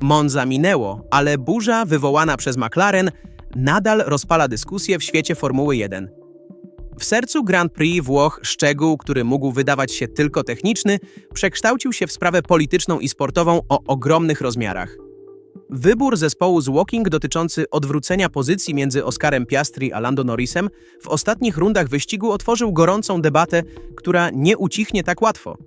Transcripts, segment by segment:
Monza minęło, ale burza wywołana przez McLaren nadal rozpala dyskusję w świecie Formuły 1. W sercu Grand Prix Włoch szczegół, który mógł wydawać się tylko techniczny, przekształcił się w sprawę polityczną i sportową o ogromnych rozmiarach. Wybór zespołu z Walking dotyczący odwrócenia pozycji między Oscarem Piastri a Lando Norrisem w ostatnich rundach wyścigu otworzył gorącą debatę, która nie ucichnie tak łatwo.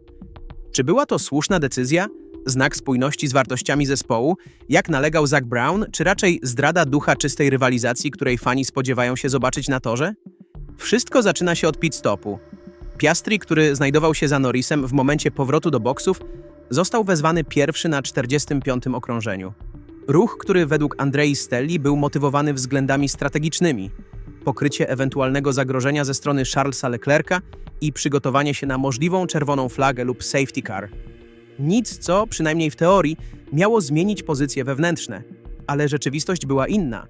Czy była to słuszna decyzja? Znak spójności z wartościami zespołu, jak nalegał Zach Brown, czy raczej zdrada ducha czystej rywalizacji, której fani spodziewają się zobaczyć na torze? Wszystko zaczyna się od pit stopu. Piastri, który znajdował się za Norrisem w momencie powrotu do boksów, został wezwany pierwszy na 45. okrążeniu. Ruch, który według Andrei Stelli był motywowany względami strategicznymi, pokrycie ewentualnego zagrożenia ze strony Charlesa Leclerca i przygotowanie się na możliwą czerwoną flagę lub safety car. Nic, co, przynajmniej w teorii, miało zmienić pozycje wewnętrzne, ale rzeczywistość była inna.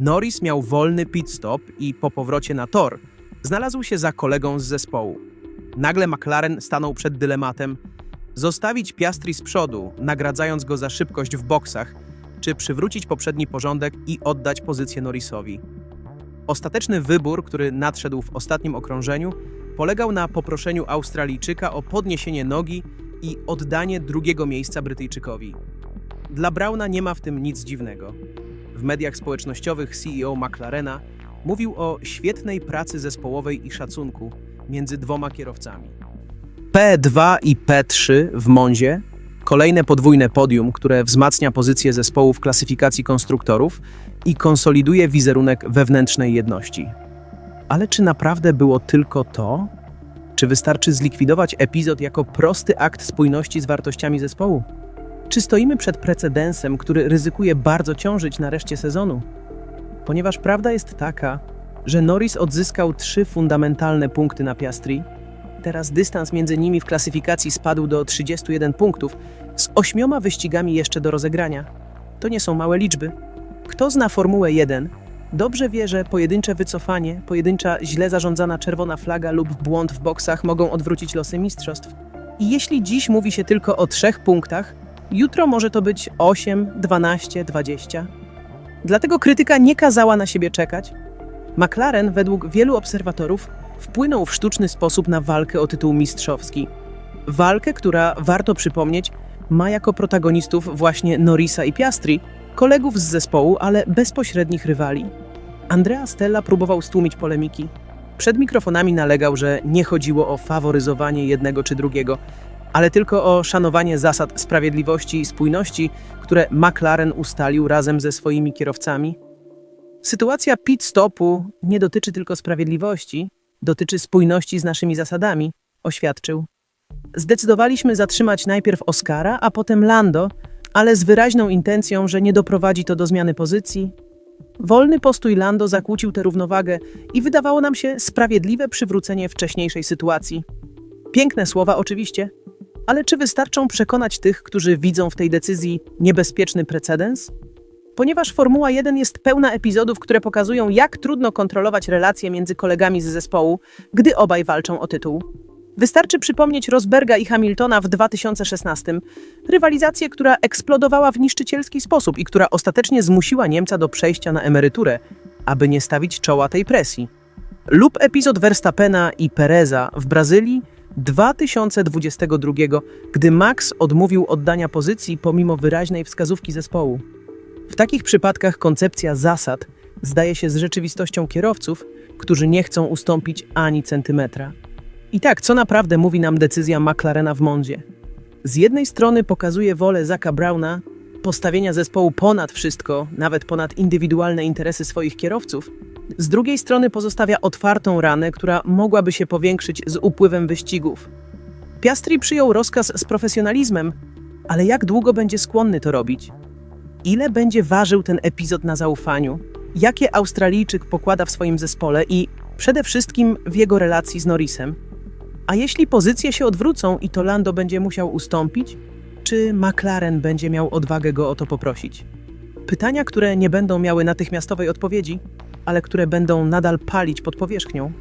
Norris miał wolny pit stop i po powrocie na tor znalazł się za kolegą z zespołu. Nagle McLaren stanął przed dylematem zostawić Piastri z przodu, nagradzając go za szybkość w boksach, czy przywrócić poprzedni porządek i oddać pozycję Norrisowi. Ostateczny wybór, który nadszedł w ostatnim okrążeniu, polegał na poproszeniu Australijczyka o podniesienie nogi i oddanie drugiego miejsca Brytyjczykowi. Dla Brauna nie ma w tym nic dziwnego. W mediach społecznościowych CEO McLarena mówił o świetnej pracy zespołowej i szacunku między dwoma kierowcami. P2 i P3 w Monzie, kolejne podwójne podium, które wzmacnia pozycję zespołu w klasyfikacji konstruktorów i konsoliduje wizerunek wewnętrznej jedności. Ale czy naprawdę było tylko to? Czy wystarczy zlikwidować epizod jako prosty akt spójności z wartościami zespołu? Czy stoimy przed precedensem, który ryzykuje bardzo ciążyć na reszcie sezonu? Ponieważ prawda jest taka, że Norris odzyskał trzy fundamentalne punkty na Piastri, teraz dystans między nimi w klasyfikacji spadł do 31 punktów, z ośmioma wyścigami jeszcze do rozegrania. To nie są małe liczby. Kto zna Formułę 1, dobrze wie, że pojedyncze wycofanie, pojedyncza źle zarządzana czerwona flaga lub błąd w boksach mogą odwrócić losy mistrzostw. I jeśli dziś mówi się tylko o trzech punktach, jutro może to być 8, 12, 20. Dlatego krytyka nie kazała na siebie czekać. McLaren, według wielu obserwatorów, wpłynął w sztuczny sposób na walkę o tytuł mistrzowski. Walkę, która, warto przypomnieć, ma jako protagonistów właśnie Norrisa i Piastri, kolegów z zespołu, ale bezpośrednich rywali. Andrea Stella próbował stłumić polemiki. Przed mikrofonami nalegał, że nie chodziło o faworyzowanie jednego czy drugiego, ale tylko o szanowanie zasad sprawiedliwości i spójności, które McLaren ustalił razem ze swoimi kierowcami. Sytuacja pit stopu nie dotyczy tylko sprawiedliwości, dotyczy spójności z naszymi zasadami, oświadczył. Zdecydowaliśmy zatrzymać najpierw Oscara, a potem Lando, ale z wyraźną intencją, że nie doprowadzi to do zmiany pozycji. Wolny postój Lando zakłócił tę równowagę i wydawało nam się sprawiedliwe przywrócenie wcześniejszej sytuacji. Piękne słowa oczywiście, ale czy wystarczą przekonać tych, którzy widzą w tej decyzji niebezpieczny precedens? Ponieważ Formuła 1 jest pełna epizodów, które pokazują, jak trudno kontrolować relacje między kolegami z zespołu, gdy obaj walczą o tytuł. Wystarczy przypomnieć Rosberga i Hamiltona w 2016, rywalizację, która eksplodowała w niszczycielski sposób i która ostatecznie zmusiła Niemca do przejścia na emeryturę, aby nie stawić czoła tej presji. Lub epizod Verstappena i Pereza w Brazylii 2022, gdy Max odmówił oddania pozycji pomimo wyraźnej wskazówki zespołu. W takich przypadkach koncepcja zasad zdaje się z rzeczywistością kierowców, którzy nie chcą ustąpić ani centymetra. I tak, co naprawdę mówi nam decyzja McLarena w Mondzie? Z jednej strony pokazuje wolę Zaka Browna postawienia zespołu ponad wszystko, nawet ponad indywidualne interesy swoich kierowców, z drugiej strony pozostawia otwartą ranę, która mogłaby się powiększyć z upływem wyścigów. Piastri przyjął rozkaz z profesjonalizmem, ale jak długo będzie skłonny to robić? Ile będzie ważył ten epizod na zaufaniu? Jakie Australijczyk pokłada w swoim zespole i przede wszystkim w jego relacji z Norrisem? A jeśli pozycje się odwrócą i to Lando będzie musiał ustąpić, czy McLaren będzie miał odwagę go o to poprosić? Pytania, które nie będą miały natychmiastowej odpowiedzi, ale które będą nadal palić pod powierzchnią.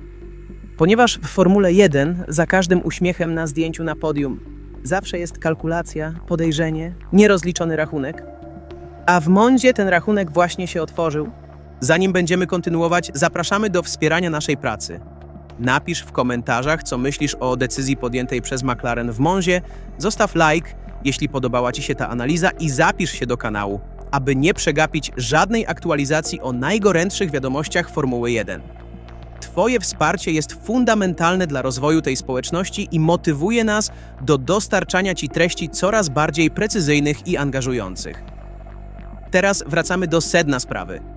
Ponieważ w Formule 1 za każdym uśmiechem na zdjęciu na podium zawsze jest kalkulacja, podejrzenie, nierozliczony rachunek, A w Mondzie ten rachunek właśnie się otworzył. Zanim będziemy kontynuować, zapraszamy do wspierania naszej pracy. Napisz w komentarzach, co myślisz o decyzji podjętej przez McLaren w Monzie, zostaw like, jeśli podobała Ci się ta analiza i zapisz się do kanału, aby nie przegapić żadnej aktualizacji o najgorętszych wiadomościach Formuły 1. Twoje wsparcie jest fundamentalne dla rozwoju tej społeczności i motywuje nas do dostarczania Ci treści coraz bardziej precyzyjnych i angażujących. Teraz wracamy do sedna sprawy.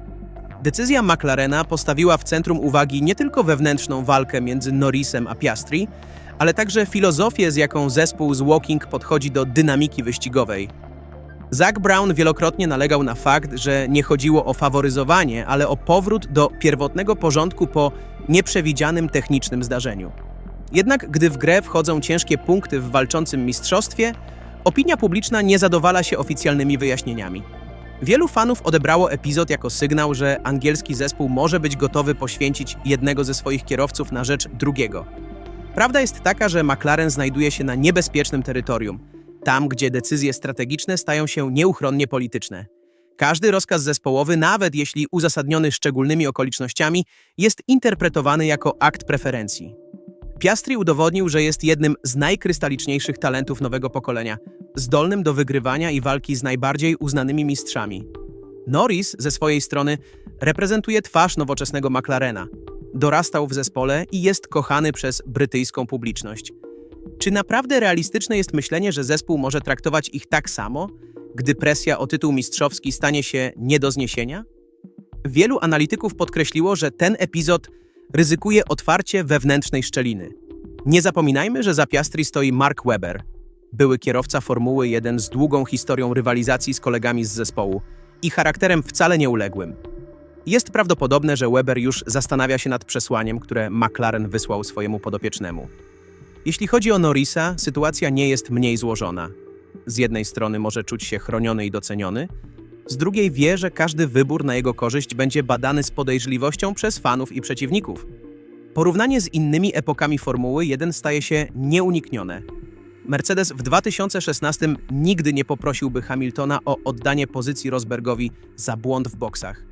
Decyzja McLarena postawiła w centrum uwagi nie tylko wewnętrzną walkę między Norrisem a Piastri, ale także filozofię, z jaką zespół z Walking podchodzi do dynamiki wyścigowej. Zach Brown wielokrotnie nalegał na fakt, że nie chodziło o faworyzowanie, ale o powrót do pierwotnego porządku po nieprzewidzianym technicznym zdarzeniu. Jednak gdy w grę wchodzą ciężkie punkty w walczącym mistrzostwie, opinia publiczna nie zadowala się oficjalnymi wyjaśnieniami. Wielu fanów odebrało epizod jako sygnał, że angielski zespół może być gotowy poświęcić jednego ze swoich kierowców na rzecz drugiego. Prawda jest taka, że McLaren znajduje się na niebezpiecznym terytorium, tam gdzie decyzje strategiczne stają się nieuchronnie polityczne. Każdy rozkaz zespołowy, nawet jeśli uzasadniony szczególnymi okolicznościami, jest interpretowany jako akt preferencji. Piastri udowodnił, że jest jednym z najkrystaliczniejszych talentów nowego pokolenia, zdolnym do wygrywania i walki z najbardziej uznanymi mistrzami. Norris ze swojej strony reprezentuje twarz nowoczesnego McLarena. Dorastał w zespole i jest kochany przez brytyjską publiczność. Czy naprawdę realistyczne jest myślenie, że zespół może traktować ich tak samo, gdy presja o tytuł mistrzowski stanie się nie do zniesienia? Wielu analityków podkreśliło, że ten epizod ryzykuje otwarcie wewnętrznej szczeliny. Nie zapominajmy, że za Piastri stoi Mark Webber, były kierowca Formuły 1 z długą historią rywalizacji z kolegami z zespołu i charakterem wcale nieuległym. Jest prawdopodobne, że Webber już zastanawia się nad przesłaniem, które McLaren wysłał swojemu podopiecznemu. Jeśli chodzi o Norrisa, sytuacja nie jest mniej złożona. Z jednej strony może czuć się chroniony i doceniony, z drugiej wie, że każdy wybór na jego korzyść będzie badany z podejrzliwością przez fanów i przeciwników. Porównanie z innymi epokami Formuły 1 staje się nieuniknione. Mercedes w 2016 nigdy nie poprosiłby Hamiltona o oddanie pozycji Rosbergowi za błąd w boksach.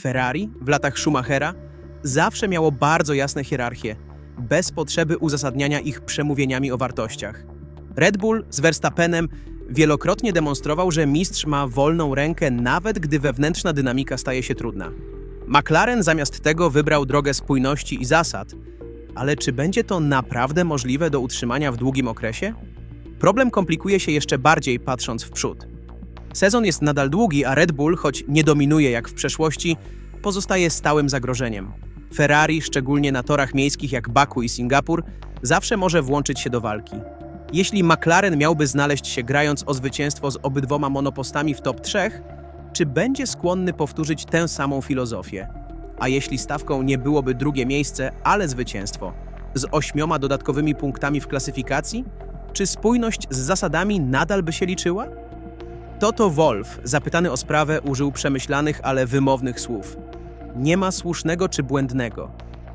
Ferrari w latach Schumachera zawsze miało bardzo jasne hierarchie, bez potrzeby uzasadniania ich przemówieniami o wartościach. Red Bull z Verstappenem wielokrotnie demonstrował, że mistrz ma wolną rękę, nawet gdy wewnętrzna dynamika staje się trudna. McLaren zamiast tego wybrał drogę spójności i zasad, ale czy będzie to naprawdę możliwe do utrzymania w długim okresie? Problem komplikuje się jeszcze bardziej patrząc w przód. Sezon jest nadal długi, a Red Bull, choć nie dominuje jak w przeszłości, pozostaje stałym zagrożeniem. Ferrari, szczególnie na torach miejskich jak Baku i Singapur, zawsze może włączyć się do walki. Jeśli McLaren miałby znaleźć się grając o zwycięstwo z obydwoma monopostami w top 3, czy będzie skłonny powtórzyć tę samą filozofię? A jeśli stawką nie byłoby drugie miejsce, ale zwycięstwo, z ośmioma dodatkowymi punktami w klasyfikacji? Czy spójność z zasadami nadal by się liczyła? Toto Wolf, zapytany o sprawę, użył przemyślanych, ale wymownych słów. Nie ma słusznego czy błędnego,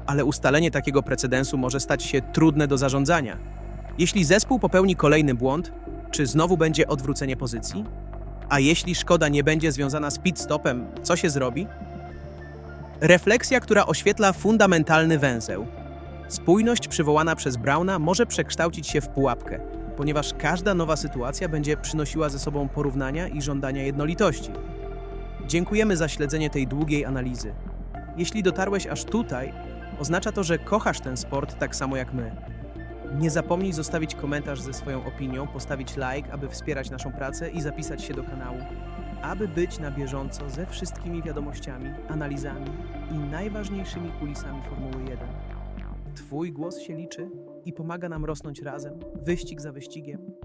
ale ustalenie takiego precedensu może stać się trudne do zarządzania. Jeśli zespół popełni kolejny błąd, czy znowu będzie odwrócenie pozycji? A jeśli szkoda nie będzie związana z pit stopem, co się zrobi? Refleksja, która oświetla fundamentalny węzeł. Spójność przywołana przez Brauna może przekształcić się w pułapkę, ponieważ każda nowa sytuacja będzie przynosiła ze sobą porównania i żądania jednolitości. Dziękujemy za śledzenie tej długiej analizy. Jeśli dotarłeś aż tutaj, oznacza to, że kochasz ten sport tak samo jak my. Nie zapomnij zostawić komentarz ze swoją opinią, postawić like, aby wspierać naszą pracę i zapisać się do kanału, aby być na bieżąco ze wszystkimi wiadomościami, analizami i najważniejszymi kulisami Formuły 1. Twój głos się liczy i pomaga nam rosnąć razem, wyścig za wyścigiem.